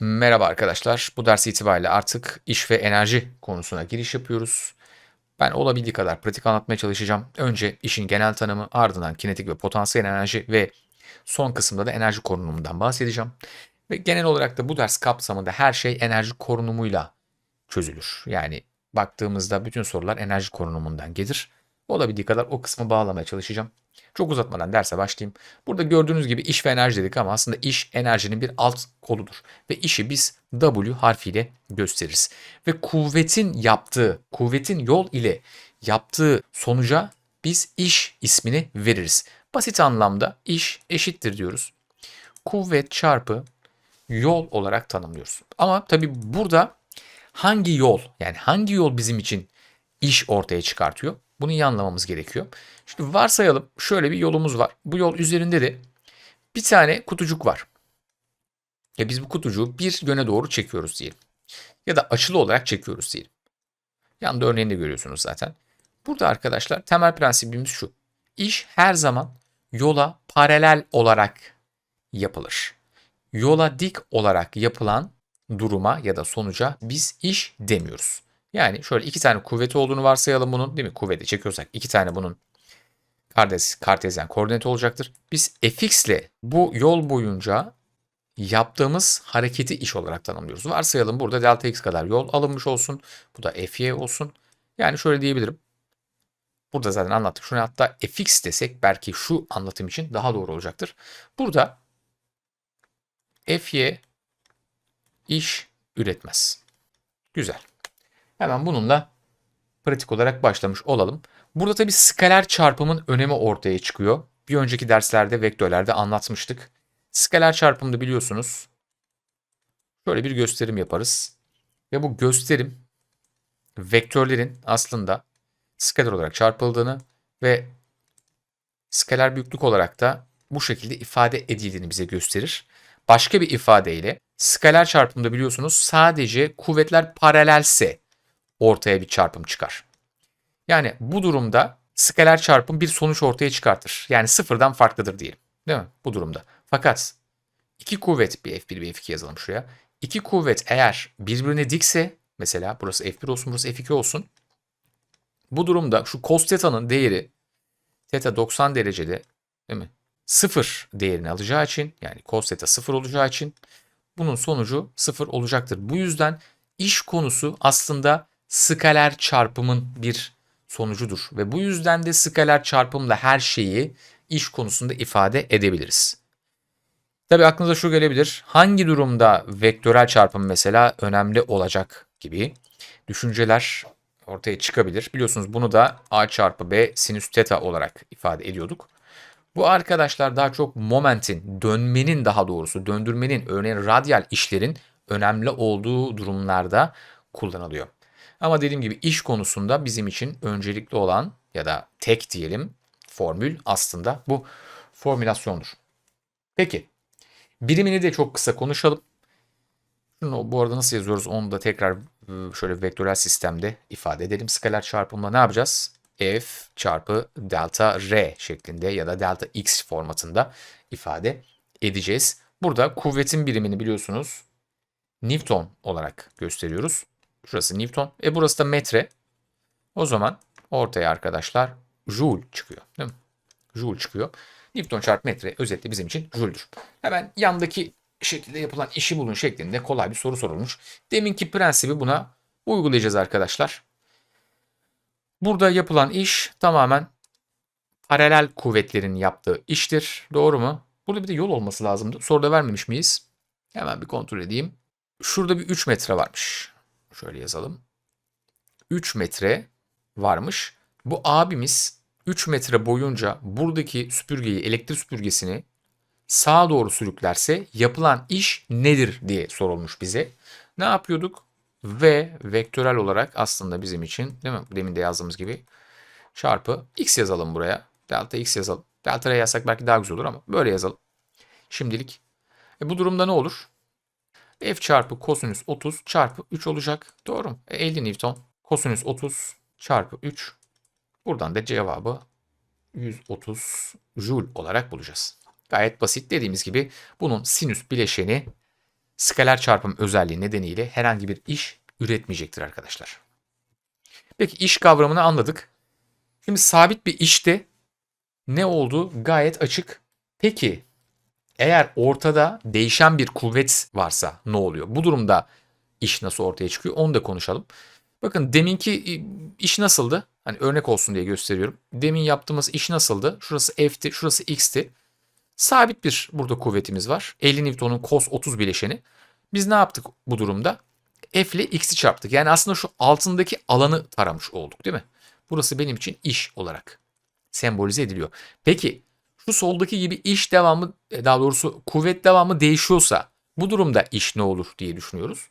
Merhaba arkadaşlar. Bu ders itibariyle artık iş ve enerji konusuna giriş yapıyoruz. Ben olabildiği kadar pratik anlatmaya çalışacağım. Önce işin genel tanımı, ardından kinetik ve potansiyel enerji ve son kısımda da enerji korunumundan bahsedeceğim. Ve genel olarak da bu ders kapsamında her şey enerji korunumuyla çözülür. Yani baktığımızda bütün sorular enerji korunumundan gelir. Olabildiği kadar o kısmı bağlamaya çalışacağım. Çok uzatmadan derse başlayayım. Burada gördüğünüz gibi iş ve enerji dedik ama aslında iş enerjinin bir alt koludur. Ve işi biz W harfiyle gösteririz. Ve kuvvetin yaptığı, kuvvetin yol ile yaptığı sonuca biz iş ismini veririz. Basit anlamda iş eşittir diyoruz. Kuvvet çarpı yol olarak tanımlıyoruz. Ama tabi burada hangi yol yani hangi yol bizim için iş ortaya çıkartıyor? Bunu iyi anlamamız gerekiyor. Şimdi varsayalım şöyle bir yolumuz var. Bu yol üzerinde de bir tane kutucuk var. Ya biz bu kutucuğu bir yöne doğru çekiyoruz diyelim. Ya da açılı olarak çekiyoruz diyelim. Yanda örneğini görüyorsunuz zaten. Burada arkadaşlar temel prensibimiz şu. İş her zaman yola paralel olarak yapılır. Yola dik olarak yapılan duruma ya da sonuca biz iş demiyoruz. Yani şöyle iki tane kuvveti olduğunu varsayalım bunun değil mi? Kuvveti çekiyorsak iki tane bunun kartes, kartezyen koordinat olacaktır. Biz fx ile bu yol boyunca yaptığımız hareketi iş olarak tanımlıyoruz. Varsayalım burada delta x kadar yol alınmış olsun. Bu da fy olsun. Yani şöyle diyebilirim. Burada zaten anlattık. Şunu hatta fx desek belki şu anlatım için daha doğru olacaktır. Burada fy iş üretmez. Güzel. Hemen bununla pratik olarak başlamış olalım. Burada tabii skaler çarpımın önemi ortaya çıkıyor. Bir önceki derslerde vektörlerde anlatmıştık. Skaler çarpımda biliyorsunuz şöyle bir gösterim yaparız. Ve bu gösterim vektörlerin aslında skaler olarak çarpıldığını ve skaler büyüklük olarak da bu şekilde ifade edildiğini bize gösterir. Başka bir ifadeyle skaler çarpımda biliyorsunuz sadece kuvvetler paralelse ortaya bir çarpım çıkar. Yani bu durumda skaler çarpım bir sonuç ortaya çıkartır. Yani sıfırdan farklıdır diyelim. Değil mi? Bu durumda. Fakat iki kuvvet bir F1 bir F2 yazalım şuraya. İki kuvvet eğer birbirine dikse mesela burası F1 olsun burası F2 olsun. Bu durumda şu cos teta'nın değeri teta 90 derecede değil mi? Sıfır değerini alacağı için yani cos theta sıfır olacağı için bunun sonucu sıfır olacaktır. Bu yüzden iş konusu aslında skaler çarpımın bir sonucudur. Ve bu yüzden de skaler çarpımla her şeyi iş konusunda ifade edebiliriz. Tabi aklınıza şu gelebilir. Hangi durumda vektörel çarpım mesela önemli olacak gibi düşünceler ortaya çıkabilir. Biliyorsunuz bunu da a çarpı b sinüs teta olarak ifade ediyorduk. Bu arkadaşlar daha çok momentin, dönmenin daha doğrusu döndürmenin, örneğin radyal işlerin önemli olduğu durumlarda kullanılıyor. Ama dediğim gibi iş konusunda bizim için öncelikli olan ya da tek diyelim formül aslında bu formülasyondur. Peki birimini de çok kısa konuşalım. Şunu bu arada nasıl yazıyoruz onu da tekrar ıı, şöyle vektörel sistemde ifade edelim. Skaler çarpımla ne yapacağız? F çarpı delta R şeklinde ya da delta X formatında ifade edeceğiz. Burada kuvvetin birimini biliyorsunuz Newton olarak gösteriyoruz. Şurası Newton. E burası da metre. O zaman ortaya arkadaşlar Joule çıkıyor. Değil mi? Joule çıkıyor. Newton çarpı metre özetle bizim için Joule'dur. Hemen yandaki şekilde yapılan işi bulun şeklinde kolay bir soru sorulmuş. Deminki prensibi buna uygulayacağız arkadaşlar. Burada yapılan iş tamamen paralel kuvvetlerin yaptığı iştir. Doğru mu? Burada bir de yol olması lazımdı. Soruda vermemiş miyiz? Hemen bir kontrol edeyim. Şurada bir 3 metre varmış. Şöyle yazalım. 3 metre varmış. Bu abimiz 3 metre boyunca buradaki süpürgeyi, elektrik süpürgesini sağa doğru sürüklerse yapılan iş nedir diye sorulmuş bize. Ne yapıyorduk? V vektörel olarak aslında bizim için değil mi? Demin de yazdığımız gibi çarpı x yazalım buraya. Delta x yazalım. Delta r yazsak belki daha güzel olur ama böyle yazalım. Şimdilik. E bu durumda ne olur? F çarpı kosinüs 30 çarpı 3 olacak. Doğru mu? E 50 Newton. Kosinüs 30 çarpı 3. Buradan da cevabı 130 Joule olarak bulacağız. Gayet basit dediğimiz gibi bunun sinüs bileşeni skaler çarpım özelliği nedeniyle herhangi bir iş üretmeyecektir arkadaşlar. Peki iş kavramını anladık. Şimdi sabit bir işte ne oldu gayet açık. Peki eğer ortada değişen bir kuvvet varsa ne oluyor? Bu durumda iş nasıl ortaya çıkıyor onu da konuşalım. Bakın deminki iş nasıldı? Hani örnek olsun diye gösteriyorum. Demin yaptığımız iş nasıldı? Şurası F'ti, şurası X'ti. Sabit bir burada kuvvetimiz var. 50 Newton'un cos 30 bileşeni. Biz ne yaptık bu durumda? F ile X'i çarptık. Yani aslında şu altındaki alanı taramış olduk değil mi? Burası benim için iş olarak sembolize ediliyor. Peki şu soldaki gibi iş devamı daha doğrusu kuvvet devamı değişiyorsa bu durumda iş ne olur diye düşünüyoruz.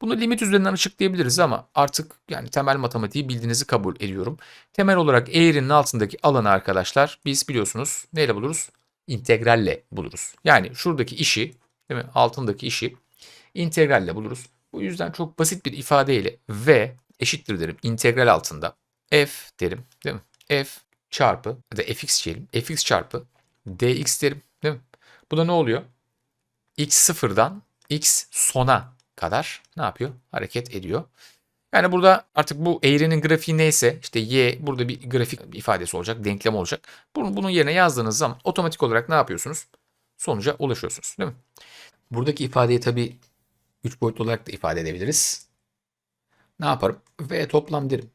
Bunu limit üzerinden açıklayabiliriz ama artık yani temel matematiği bildiğinizi kabul ediyorum. Temel olarak eğrinin altındaki alanı arkadaşlar biz biliyorsunuz neyle buluruz? İntegralle buluruz. Yani şuradaki işi değil mi? Altındaki işi integralle buluruz. Bu yüzden çok basit bir ifadeyle v eşittir derim. İntegral altında f derim değil mi? f çarpı ya da fx diyelim. fx çarpı dx derim değil mi? Bu da ne oluyor? x sıfırdan x sona kadar ne yapıyor? Hareket ediyor. Yani burada artık bu eğrinin grafiği neyse işte y burada bir grafik ifadesi olacak, denklem olacak. Bunun, bunun yerine yazdığınız zaman otomatik olarak ne yapıyorsunuz? Sonuca ulaşıyorsunuz değil mi? Buradaki ifadeyi tabii 3 boyutlu olarak da ifade edebiliriz. Ne yaparım? V toplam derim.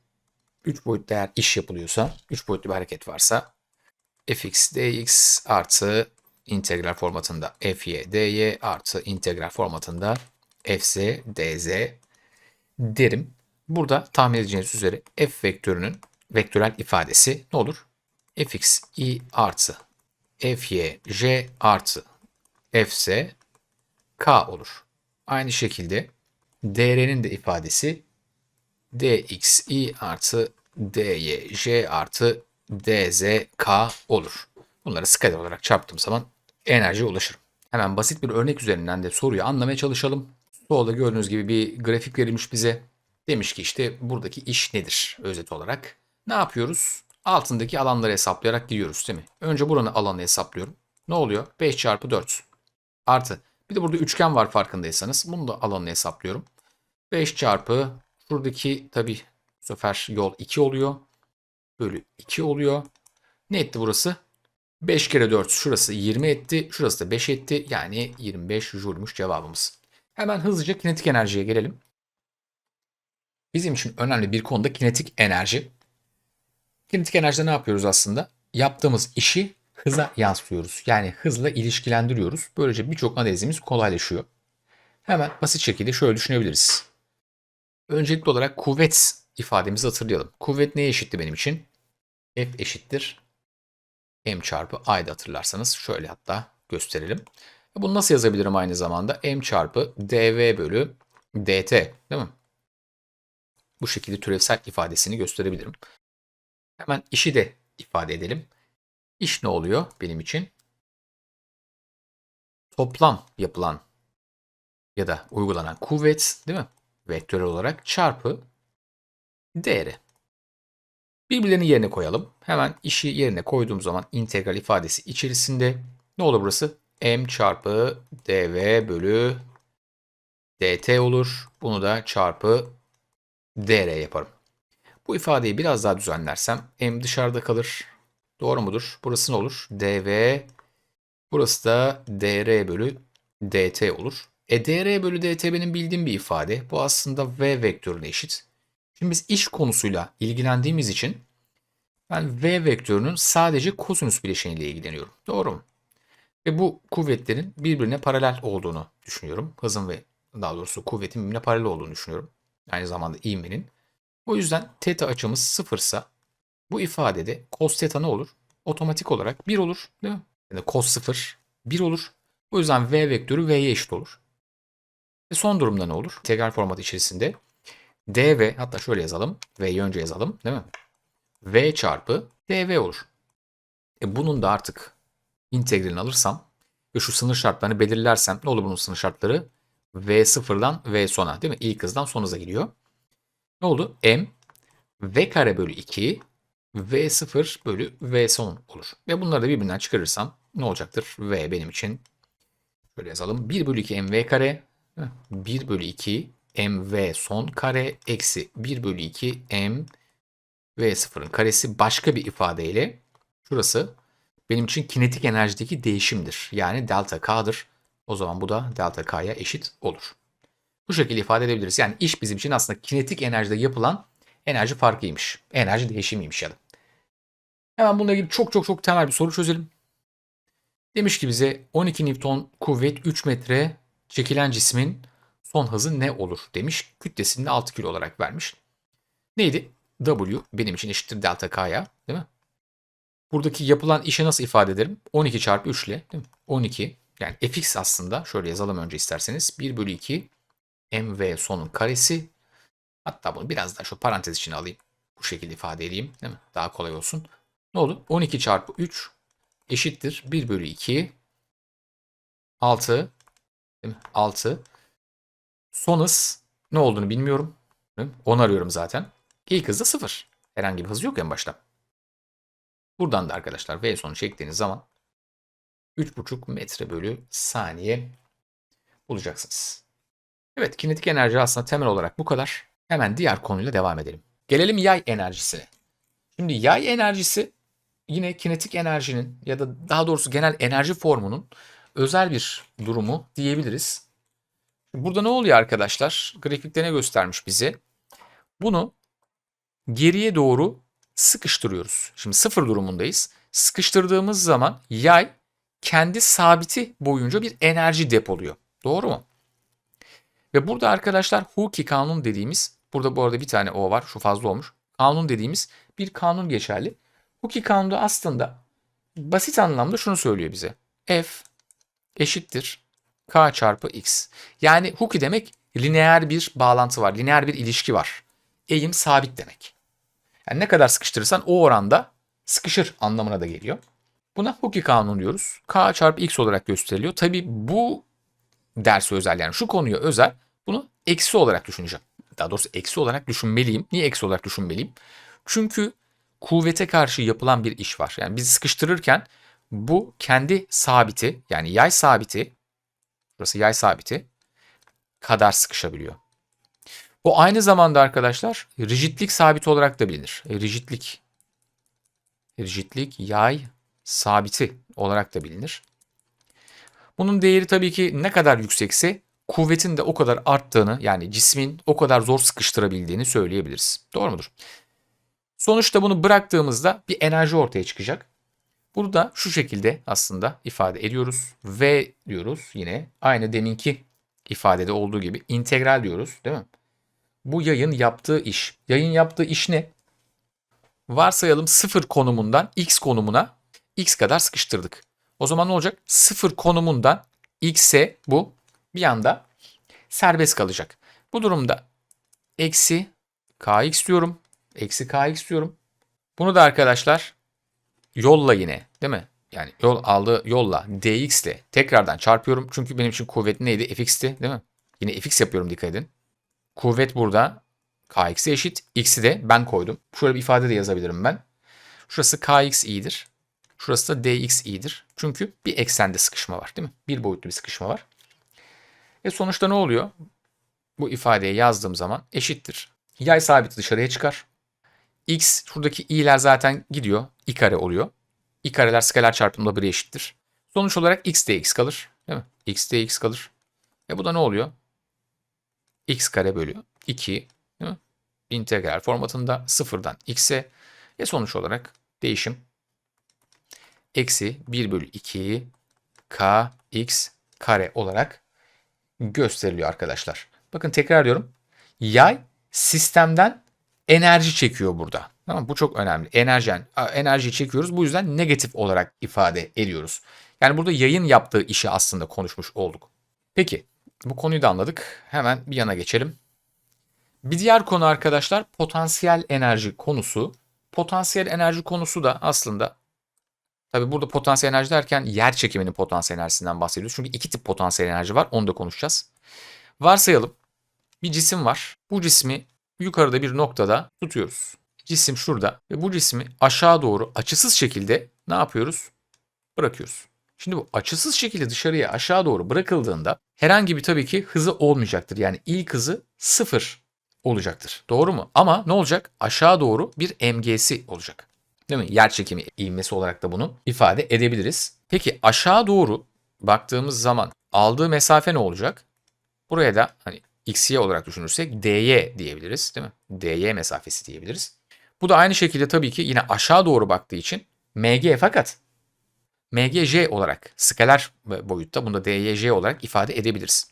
3 boyutlu eğer iş yapılıyorsa, 3 boyutlu bir hareket varsa fx dx artı integral formatında fy dy artı integral formatında fz dz derim. Burada tahmin edeceğiniz üzere f vektörünün vektörel ifadesi ne olur? fx i artı fy j artı fz k olur. Aynı şekilde dr'nin de ifadesi dxi artı dy j artı dz k olur. Bunları skaler olarak çarptığım zaman enerjiye ulaşırım. Hemen basit bir örnek üzerinden de soruyu anlamaya çalışalım. Solda gördüğünüz gibi bir grafik verilmiş bize. Demiş ki işte buradaki iş nedir özet olarak. Ne yapıyoruz? Altındaki alanları hesaplayarak gidiyoruz değil mi? Önce buranın alanını hesaplıyorum. Ne oluyor? 5 çarpı 4 artı. Bir de burada üçgen var farkındaysanız. Bunu da alanını hesaplıyorum. 5 çarpı şuradaki tabi bu sefer yol 2 oluyor. Bölü 2 oluyor. Ne etti burası? 5 kere 4 şurası 20 etti. Şurası da 5 etti. Yani 25 jülmüş cevabımız. Hemen hızlıca kinetik enerjiye gelelim. Bizim için önemli bir konuda kinetik enerji. Kinetik enerjide ne yapıyoruz aslında? Yaptığımız işi hıza yansıtıyoruz. Yani hızla ilişkilendiriyoruz. Böylece birçok analizimiz kolaylaşıyor. Hemen basit şekilde şöyle düşünebiliriz. Öncelikli olarak kuvvet ifademizi hatırlayalım. Kuvvet neye eşitti benim için? F eşittir m çarpı i'de hatırlarsanız şöyle hatta gösterelim. Bunu nasıl yazabilirim aynı zamanda? m çarpı dv bölü dt değil mi? Bu şekilde türevsel ifadesini gösterebilirim. Hemen işi de ifade edelim. İş ne oluyor benim için? Toplam yapılan ya da uygulanan kuvvet değil mi? Vektörel olarak çarpı değeri. Birbirlerinin yerine koyalım. Hemen işi yerine koyduğum zaman integral ifadesi içerisinde ne olur burası? m çarpı dv bölü dt olur. Bunu da çarpı dr yaparım. Bu ifadeyi biraz daha düzenlersem m dışarıda kalır. Doğru mudur? Burası ne olur? dv burası da dr bölü dt olur. E dr bölü dt benim bildiğim bir ifade. Bu aslında v vektörüne eşit. Şimdi biz iş konusuyla ilgilendiğimiz için ben v vektörünün sadece kosinüs bileşeniyle ilgileniyorum. Doğru mu? Ve bu kuvvetlerin birbirine paralel olduğunu düşünüyorum. Hızın ve daha doğrusu kuvvetin birbirine paralel olduğunu düşünüyorum. Aynı zamanda ivmenin. O yüzden teta açımız sıfırsa bu ifadede cos teta ne olur? Otomatik olarak 1 olur değil mi? Yani cos 0 1 olur. O yüzden v vektörü v'ye eşit olur. Ve son durumda ne olur? Integral formatı içerisinde dv hatta şöyle yazalım. v'yi önce yazalım değil mi? v çarpı dv olur. E bunun da artık integralini alırsam ve şu sınır şartlarını belirlersem ne olur bunun sınır şartları? V sıfırdan V sona değil mi? İlk hızdan son hıza gidiyor. Ne oldu? M V kare bölü 2 V sıfır bölü V son olur. Ve bunları da birbirinden çıkarırsam ne olacaktır? V benim için şöyle yazalım. 1 bölü 2 M V kare 1 bölü 2 mv son kare eksi 1 bölü 2 m v sıfırın karesi başka bir ifadeyle şurası benim için kinetik enerjideki değişimdir. Yani delta k'dır. O zaman bu da delta k'ya eşit olur. Bu şekilde ifade edebiliriz. Yani iş bizim için aslında kinetik enerjide yapılan enerji farkıymış. Enerji değişimiymiş ya da. Hemen bununla ilgili çok çok çok temel bir soru çözelim. Demiş ki bize 12 Newton kuvvet 3 metre çekilen cismin son hızı ne olur demiş. Kütlesini de 6 kilo olarak vermiş. Neydi? W benim için eşittir delta K'ya değil mi? Buradaki yapılan işi nasıl ifade ederim? 12 çarpı 3 ile değil mi? 12 yani fx aslında şöyle yazalım önce isterseniz. 1 bölü 2 mv sonun karesi. Hatta bunu biraz daha şu parantez içine alayım. Bu şekilde ifade edeyim değil mi? Daha kolay olsun. Ne oldu? 12 çarpı 3 eşittir 1 bölü 2 6 değil mi? 6 son hız ne olduğunu bilmiyorum. Değil mi? Onu arıyorum zaten. İlk hız da 0. Herhangi bir hız yok en başta. Buradan da arkadaşlar V sonu çektiğiniz zaman 3,5 metre bölü saniye bulacaksınız. Evet kinetik enerji aslında temel olarak bu kadar. Hemen diğer konuyla devam edelim. Gelelim yay enerjisine. Şimdi yay enerjisi yine kinetik enerjinin ya da daha doğrusu genel enerji formunun özel bir durumu diyebiliriz. Burada ne oluyor arkadaşlar? Grafikte ne göstermiş bize? Bunu geriye doğru sıkıştırıyoruz. Şimdi sıfır durumundayız. Sıkıştırdığımız zaman yay kendi sabiti boyunca bir enerji depoluyor. Doğru mu? Ve burada arkadaşlar Hooke kanun dediğimiz, burada bu arada bir tane O var, şu fazla olmuş. Kanun dediğimiz bir kanun geçerli. Hooke kanunu aslında basit anlamda şunu söylüyor bize. F eşittir K çarpı X. Yani Hooke demek lineer bir bağlantı var, lineer bir ilişki var. Eğim sabit demek. Yani ne kadar sıkıştırırsan o oranda sıkışır anlamına da geliyor. Buna Hooke kanunu diyoruz. K çarpı X olarak gösteriliyor. Tabi bu dersi özel yani şu konuya özel bunu eksi olarak düşüneceğim. Daha doğrusu eksi olarak düşünmeliyim. Niye eksi olarak düşünmeliyim? Çünkü kuvvete karşı yapılan bir iş var. Yani bizi sıkıştırırken bu kendi sabiti yani yay sabiti burası yay sabiti kadar sıkışabiliyor. Bu aynı zamanda arkadaşlar rigidlik sabiti olarak da bilinir. E, rigidlik rigidlik yay sabiti olarak da bilinir. Bunun değeri tabii ki ne kadar yüksekse kuvvetin de o kadar arttığını yani cismin o kadar zor sıkıştırabildiğini söyleyebiliriz. Doğru mudur? Sonuçta bunu bıraktığımızda bir enerji ortaya çıkacak. Burada şu şekilde aslında ifade ediyoruz. V diyoruz yine aynı deminki ifadede olduğu gibi integral diyoruz değil mi? Bu yayın yaptığı iş. Yayın yaptığı iş ne? Varsayalım sıfır konumundan x konumuna x kadar sıkıştırdık. O zaman ne olacak? Sıfır konumundan x'e bu bir anda serbest kalacak. Bu durumda eksi kx diyorum. Eksi kx diyorum. Bunu da arkadaşlar yolla yine değil mi? Yani yol aldığı yolla dx ile tekrardan çarpıyorum. Çünkü benim için kuvvet neydi? fx'ti değil mi? Yine fx yapıyorum dikkat edin. Kuvvet burada kx'e eşit. X'i de ben koydum. Şöyle bir ifade de yazabilirim ben. Şurası kx iyidir. Şurası da dx iyidir. Çünkü bir eksende sıkışma var değil mi? Bir boyutlu bir sıkışma var. E sonuçta ne oluyor? Bu ifadeyi yazdığım zaman eşittir. Yay sabiti dışarıya çıkar. X şuradaki i'ler zaten gidiyor. İ kare oluyor. i kareler skaler çarpımında 1'e eşittir. Sonuç olarak x dx kalır. Değil mi? x dx kalır. E bu da ne oluyor? x kare bölü 2 değil mi? integral formatında sıfırdan x'e e sonuç olarak değişim eksi 1 bölü 2 k x kare olarak gösteriliyor arkadaşlar. Bakın tekrar diyorum. Yay sistemden enerji çekiyor burada. Tamam Bu çok önemli. Enerjen, enerji çekiyoruz. Bu yüzden negatif olarak ifade ediyoruz. Yani burada yayın yaptığı işi aslında konuşmuş olduk. Peki bu konuyu da anladık. Hemen bir yana geçelim. Bir diğer konu arkadaşlar potansiyel enerji konusu. Potansiyel enerji konusu da aslında tabi burada potansiyel enerji derken yer çekiminin potansiyel enerjisinden bahsediyoruz. Çünkü iki tip potansiyel enerji var. Onu da konuşacağız. Varsayalım bir cisim var. Bu cismi yukarıda bir noktada tutuyoruz. Cisim şurada ve bu cismi aşağı doğru açısız şekilde ne yapıyoruz? Bırakıyoruz. Şimdi bu açısız şekilde dışarıya aşağı doğru bırakıldığında herhangi bir tabii ki hızı olmayacaktır. Yani ilk hızı sıfır olacaktır. Doğru mu? Ama ne olacak? Aşağı doğru bir MG'si olacak. Değil mi? Yer çekimi ivmesi olarak da bunu ifade edebiliriz. Peki aşağı doğru baktığımız zaman aldığı mesafe ne olacak? Buraya da hani xy olarak düşünürsek dy diyebiliriz değil mi? dy mesafesi diyebiliriz. Bu da aynı şekilde tabii ki yine aşağı doğru baktığı için mg fakat mgj olarak skaler boyutta bunu da dyj olarak ifade edebiliriz.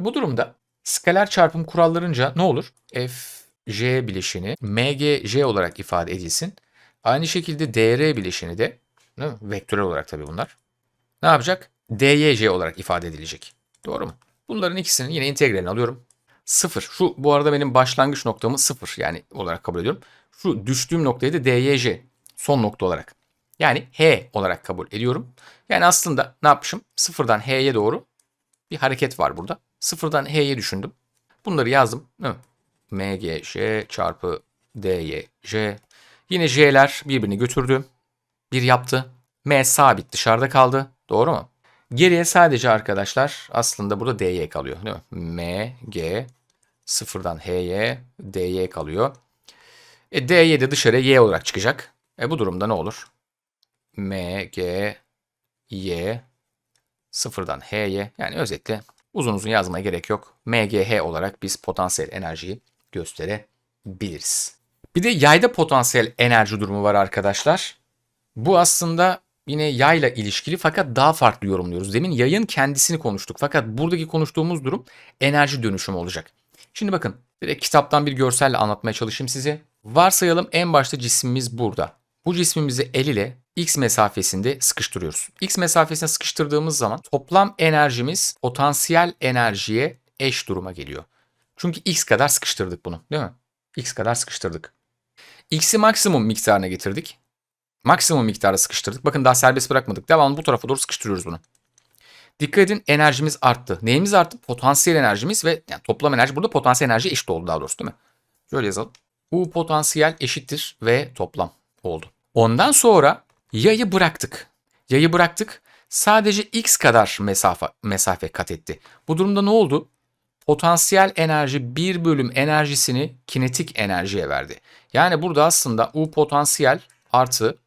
E bu durumda skaler çarpım kurallarınca ne olur? fj bileşini mgj olarak ifade edilsin. Aynı şekilde dr bileşini de değil mi? vektörel olarak tabii bunlar. Ne yapacak? dyj olarak ifade edilecek. Doğru mu? Bunların ikisinin yine integralini alıyorum. 0. Şu bu arada benim başlangıç noktamı 0 yani olarak kabul ediyorum. Şu düştüğüm noktayı da dyj son nokta olarak. Yani h olarak kabul ediyorum. Yani aslında ne yapmışım? Sıfırdan h'ye doğru bir hareket var burada. Sıfırdan h'ye düşündüm. Bunları yazdım. Mgj çarpı dyj. Yine j'ler birbirini götürdü. Bir yaptı. m sabit dışarıda kaldı. Doğru mu? Geriye sadece arkadaşlar aslında burada dy kalıyor. Değil mi? m, g, sıfırdan h'ye dy kalıyor. E, dy de dışarıya y olarak çıkacak. E, bu durumda ne olur? m, g, y, sıfırdan h'ye yani özetle uzun uzun yazmaya gerek yok. mgh olarak biz potansiyel enerjiyi gösterebiliriz. Bir de yayda potansiyel enerji durumu var arkadaşlar. Bu aslında yine yayla ilişkili fakat daha farklı yorumluyoruz. Demin yayın kendisini konuştuk fakat buradaki konuştuğumuz durum enerji dönüşümü olacak. Şimdi bakın direkt kitaptan bir görselle anlatmaya çalışayım size. Varsayalım en başta cismimiz burada. Bu cismimizi el ile x mesafesinde sıkıştırıyoruz. X mesafesine sıkıştırdığımız zaman toplam enerjimiz potansiyel enerjiye eş duruma geliyor. Çünkü x kadar sıkıştırdık bunu değil mi? x kadar sıkıştırdık. x'i maksimum miktarına getirdik. Maksimum miktarda sıkıştırdık. Bakın daha serbest bırakmadık. Devamlı bu tarafa doğru sıkıştırıyoruz bunu. Dikkat edin enerjimiz arttı. Neyimiz arttı? Potansiyel enerjimiz ve yani toplam enerji burada potansiyel enerji eşit oldu daha doğrusu değil mi? Şöyle yazalım. U potansiyel eşittir ve toplam oldu. Ondan sonra yayı bıraktık. Yayı bıraktık. Sadece x kadar mesafe, mesafe kat etti. Bu durumda ne oldu? Potansiyel enerji bir bölüm enerjisini kinetik enerjiye verdi. Yani burada aslında U potansiyel artı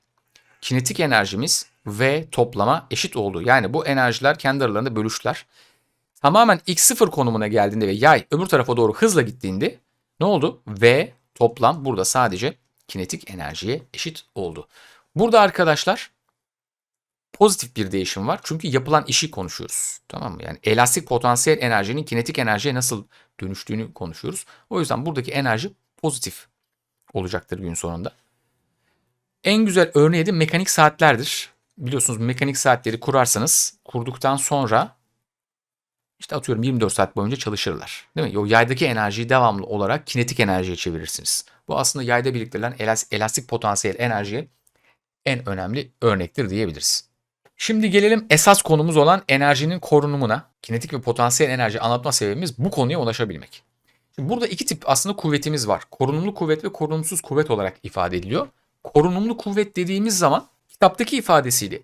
kinetik enerjimiz ve toplama eşit oldu. Yani bu enerjiler kendi aralarında bölüştüler. Tamamen x0 konumuna geldiğinde ve yay öbür tarafa doğru hızla gittiğinde ne oldu? V toplam burada sadece kinetik enerjiye eşit oldu. Burada arkadaşlar pozitif bir değişim var. Çünkü yapılan işi konuşuyoruz. Tamam mı? Yani elastik potansiyel enerjinin kinetik enerjiye nasıl dönüştüğünü konuşuyoruz. O yüzden buradaki enerji pozitif olacaktır gün sonunda. En güzel örneği de mekanik saatlerdir. Biliyorsunuz mekanik saatleri kurarsanız kurduktan sonra işte atıyorum 24 saat boyunca çalışırlar. Değil mi? O yaydaki enerjiyi devamlı olarak kinetik enerjiye çevirirsiniz. Bu aslında yayda biriktirilen elastik potansiyel enerjiye en önemli örnektir diyebiliriz. Şimdi gelelim esas konumuz olan enerjinin korunumuna. Kinetik ve potansiyel enerji anlatma sebebimiz bu konuya ulaşabilmek. Şimdi burada iki tip aslında kuvvetimiz var. Korunumlu kuvvet ve korunumsuz kuvvet olarak ifade ediliyor. Korunumlu kuvvet dediğimiz zaman kitaptaki ifadesiyle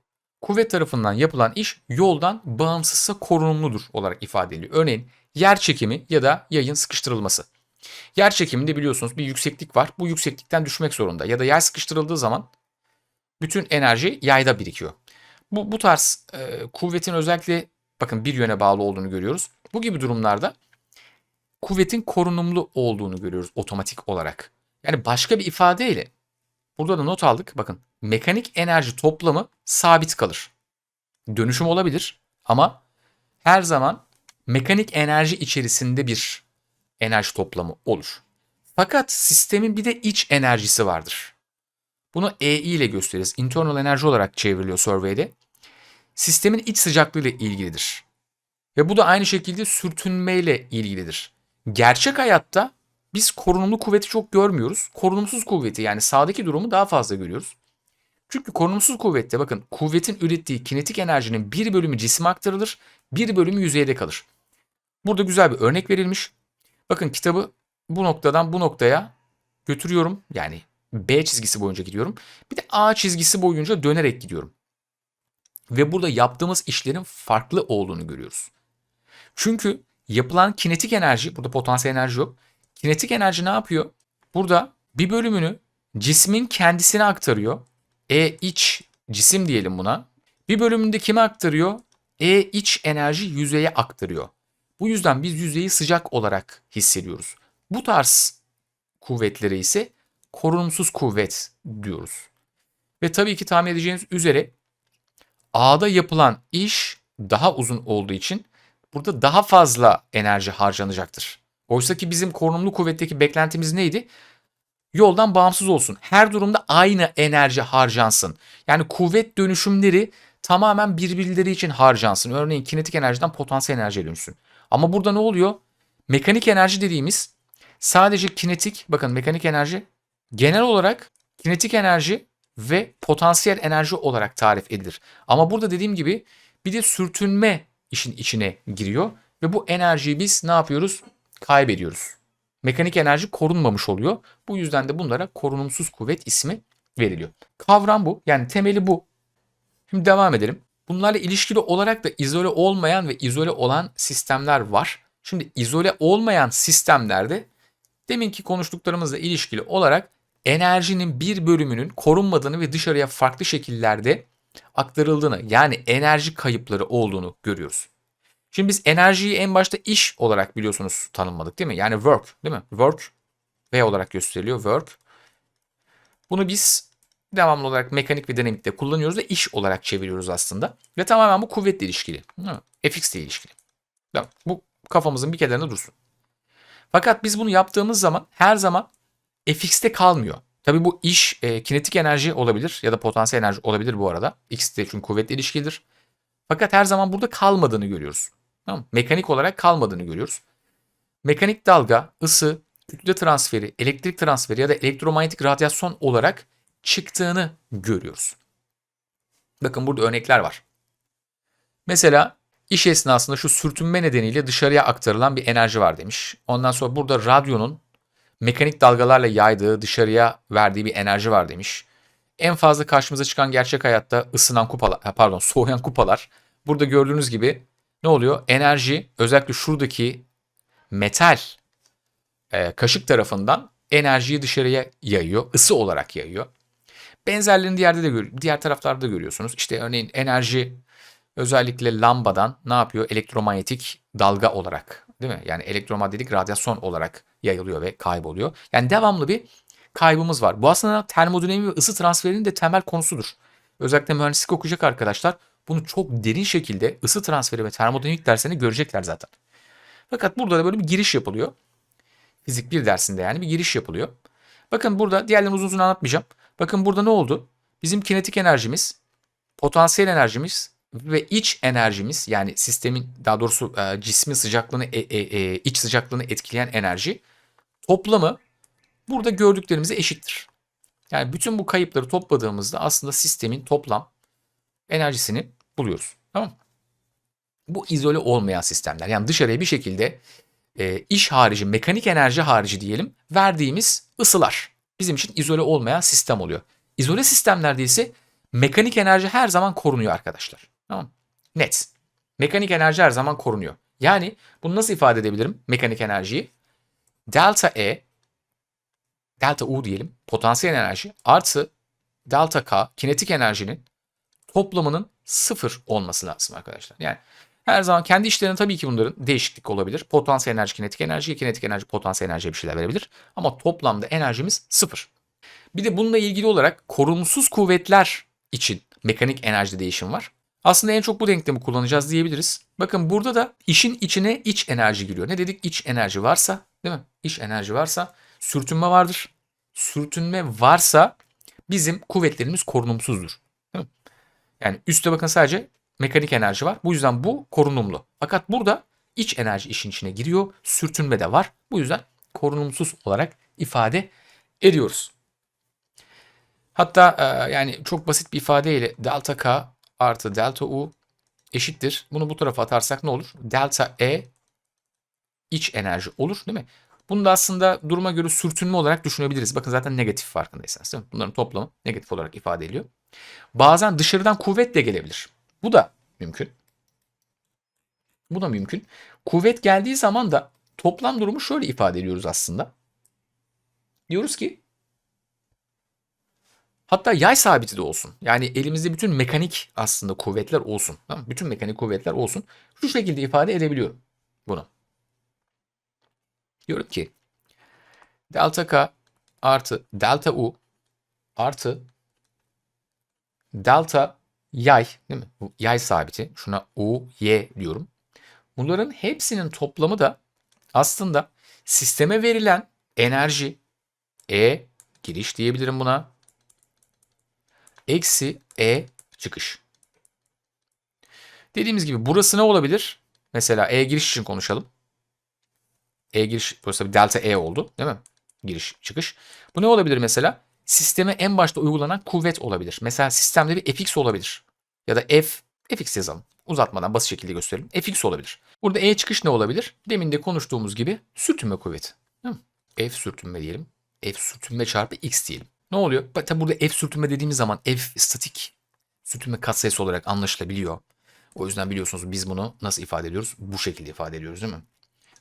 kuvvet tarafından yapılan iş yoldan bağımsızsa korunumludur olarak ifade ediliyor. Örneğin yer çekimi ya da yayın sıkıştırılması. Yer çekiminde biliyorsunuz bir yükseklik var. Bu yükseklikten düşmek zorunda. Ya da yer sıkıştırıldığı zaman bütün enerji yayda birikiyor. Bu, bu tarz e, kuvvetin özellikle bakın bir yöne bağlı olduğunu görüyoruz. Bu gibi durumlarda kuvvetin korunumlu olduğunu görüyoruz otomatik olarak. Yani başka bir ifadeyle burada da not aldık. Bakın mekanik enerji toplamı sabit kalır. Dönüşüm olabilir ama her zaman mekanik enerji içerisinde bir enerji toplamı olur. Fakat sistemin bir de iç enerjisi vardır. Bunu EI ile gösteririz. Internal enerji olarak çevriliyor survey'de. Sistemin iç sıcaklığı ile ilgilidir. Ve bu da aynı şekilde sürtünmeyle ilgilidir. Gerçek hayatta biz korunumlu kuvveti çok görmüyoruz. Korunumsuz kuvveti yani sağdaki durumu daha fazla görüyoruz. Çünkü korunumsuz kuvvette bakın kuvvetin ürettiği kinetik enerjinin bir bölümü cisme aktarılır, bir bölümü yüzeyde kalır. Burada güzel bir örnek verilmiş. Bakın kitabı bu noktadan bu noktaya götürüyorum. Yani B çizgisi boyunca gidiyorum. Bir de A çizgisi boyunca dönerek gidiyorum. Ve burada yaptığımız işlerin farklı olduğunu görüyoruz. Çünkü yapılan kinetik enerji, burada potansiyel enerji yok. Kinetik enerji ne yapıyor? Burada bir bölümünü cismin kendisine aktarıyor. E iç cisim diyelim buna. Bir bölümünde kime aktarıyor? E iç enerji yüzeye aktarıyor. Bu yüzden biz yüzeyi sıcak olarak hissediyoruz. Bu tarz kuvvetlere ise korunumsuz kuvvet diyoruz. Ve tabii ki tahmin edeceğiniz üzere A'da yapılan iş daha uzun olduğu için burada daha fazla enerji harcanacaktır. Oysa ki bizim korunumlu kuvvetteki beklentimiz neydi? Yoldan bağımsız olsun. Her durumda aynı enerji harcansın. Yani kuvvet dönüşümleri tamamen birbirleri için harcansın. Örneğin kinetik enerjiden potansiyel enerjiye dönüşsün. Ama burada ne oluyor? Mekanik enerji dediğimiz sadece kinetik, bakın mekanik enerji genel olarak kinetik enerji ve potansiyel enerji olarak tarif edilir. Ama burada dediğim gibi bir de sürtünme işin içine giriyor ve bu enerjiyi biz ne yapıyoruz? Kaybediyoruz. Mekanik enerji korunmamış oluyor. Bu yüzden de bunlara korunumsuz kuvvet ismi veriliyor. Kavram bu. Yani temeli bu. Şimdi devam edelim. Bunlarla ilişkili olarak da izole olmayan ve izole olan sistemler var. Şimdi izole olmayan sistemlerde deminki konuştuklarımızla ilişkili olarak enerjinin bir bölümünün korunmadığını ve dışarıya farklı şekillerde aktarıldığını yani enerji kayıpları olduğunu görüyoruz. Şimdi biz enerjiyi en başta iş olarak biliyorsunuz tanımladık değil mi? Yani work değil mi? Work V olarak gösteriliyor work. Bunu biz devamlı olarak mekanik ve dinamikte kullanıyoruz ve iş olarak çeviriyoruz aslında. Ve tamamen bu kuvvetle ilişkili. FX ile ilişkili. Bu kafamızın bir kenarında dursun. Fakat biz bunu yaptığımız zaman her zaman FX'te kalmıyor. Tabii bu iş e, kinetik enerji olabilir ya da potansiyel enerji olabilir bu arada. X de çünkü kuvvetle ilişkilidir. Fakat her zaman burada kalmadığını görüyoruz. Tamam Mekanik olarak kalmadığını görüyoruz. Mekanik dalga, ısı, kütle transferi, elektrik transferi ya da elektromanyetik radyasyon olarak çıktığını görüyoruz. Bakın burada örnekler var. Mesela iş esnasında şu sürtünme nedeniyle dışarıya aktarılan bir enerji var demiş. Ondan sonra burada radyonun mekanik dalgalarla yaydığı, dışarıya verdiği bir enerji var demiş. En fazla karşımıza çıkan gerçek hayatta ısınan kupalar, pardon soğuyan kupalar. Burada gördüğünüz gibi ne oluyor? Enerji özellikle şuradaki metal e, kaşık tarafından enerjiyi dışarıya yayıyor, ısı olarak yayıyor. Benzerlerini diğerde de diğer taraflarda da görüyorsunuz. İşte örneğin enerji özellikle lambadan ne yapıyor? Elektromanyetik dalga olarak değil mi? Yani elektromanyetik radyasyon olarak yayılıyor ve kayboluyor. Yani devamlı bir kaybımız var. Bu aslında termodinamik ve ısı transferinin de temel konusudur. Özellikle mühendislik okuyacak arkadaşlar bunu çok derin şekilde ısı transferi ve termodinamik derslerinde görecekler zaten. Fakat burada da böyle bir giriş yapılıyor. Fizik 1 dersinde yani bir giriş yapılıyor. Bakın burada diğerlerini uzun uzun anlatmayacağım. Bakın burada ne oldu? Bizim kinetik enerjimiz, potansiyel enerjimiz ve iç enerjimiz yani sistemin daha doğrusu e, cismin sıcaklığını e, e, e, iç sıcaklığını etkileyen enerji toplamı burada gördüklerimize eşittir. Yani bütün bu kayıpları topladığımızda aslında sistemin toplam enerjisini buluyoruz. Tamam? Bu izole olmayan sistemler. Yani dışarıya bir şekilde e, iş harici, mekanik enerji harici diyelim verdiğimiz ısılar. Bizim için izole olmayan sistem oluyor. İzole sistemlerde ise mekanik enerji her zaman korunuyor arkadaşlar. Tamam Net. Mekanik enerji her zaman korunuyor. Yani bunu nasıl ifade edebilirim mekanik enerjiyi? Delta E, delta U diyelim potansiyel enerji artı delta K kinetik enerjinin toplamının sıfır olması lazım arkadaşlar. Yani her zaman kendi işlerinde tabii ki bunların değişiklik olabilir. Potansiyel enerji, kinetik enerji, kinetik enerji, potansiyel enerji bir şeyler verebilir. Ama toplamda enerjimiz sıfır. Bir de bununla ilgili olarak korumsuz kuvvetler için mekanik enerji değişim var. Aslında en çok bu denklemi kullanacağız diyebiliriz. Bakın burada da işin içine iç enerji giriyor. Ne dedik? İç enerji varsa, değil mi? İç enerji varsa sürtünme vardır. Sürtünme varsa bizim kuvvetlerimiz korunumsuzdur. Yani üstte bakın sadece mekanik enerji var. Bu yüzden bu korunumlu. Fakat burada iç enerji işin içine giriyor. Sürtünme de var. Bu yüzden korunumsuz olarak ifade ediyoruz. Hatta e, yani çok basit bir ifadeyle delta K artı delta U eşittir. Bunu bu tarafa atarsak ne olur? Delta E iç enerji olur değil mi? Bunu da aslında duruma göre sürtünme olarak düşünebiliriz. Bakın zaten negatif farkındaysanız değil mi? Bunların toplamı negatif olarak ifade ediliyor. Bazen dışarıdan kuvvet de gelebilir. Bu da mümkün. Bu da mümkün. Kuvvet geldiği zaman da toplam durumu şöyle ifade ediyoruz aslında. Diyoruz ki hatta yay sabiti de olsun. Yani elimizde bütün mekanik aslında kuvvetler olsun. Tamam? Bütün mekanik kuvvetler olsun. Şu şekilde ifade edebiliyorum bunu. Diyorum ki delta K artı delta U artı delta yay değil mi? Bu yay sabiti. Şuna U, Y diyorum. Bunların hepsinin toplamı da aslında sisteme verilen enerji E giriş diyebilirim buna. Eksi E çıkış. Dediğimiz gibi burası ne olabilir? Mesela E giriş için konuşalım. E giriş burası bir delta E oldu değil mi? Giriş çıkış. Bu ne olabilir mesela? Sisteme en başta uygulanan kuvvet olabilir. Mesela sistemde bir fx olabilir. Ya da f, fx yazalım. Uzatmadan basit şekilde gösterelim. fx olabilir. Burada e çıkış ne olabilir? Demin de konuştuğumuz gibi sürtünme kuvveti. Değil mi? F sürtünme diyelim. F sürtünme çarpı x diyelim. Ne oluyor? Tabi burada F sürtünme dediğimiz zaman F statik sürtünme katsayısı olarak anlaşılabiliyor. O yüzden biliyorsunuz biz bunu nasıl ifade ediyoruz? Bu şekilde ifade ediyoruz değil mi?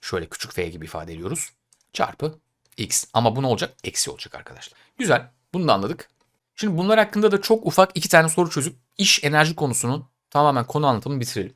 Şöyle küçük f gibi ifade ediyoruz. Çarpı x. Ama bu ne olacak? Eksi olacak arkadaşlar. Güzel. Bunu da anladık. Şimdi bunlar hakkında da çok ufak iki tane soru çözüp iş enerji konusunun tamamen konu anlatımını bitirelim.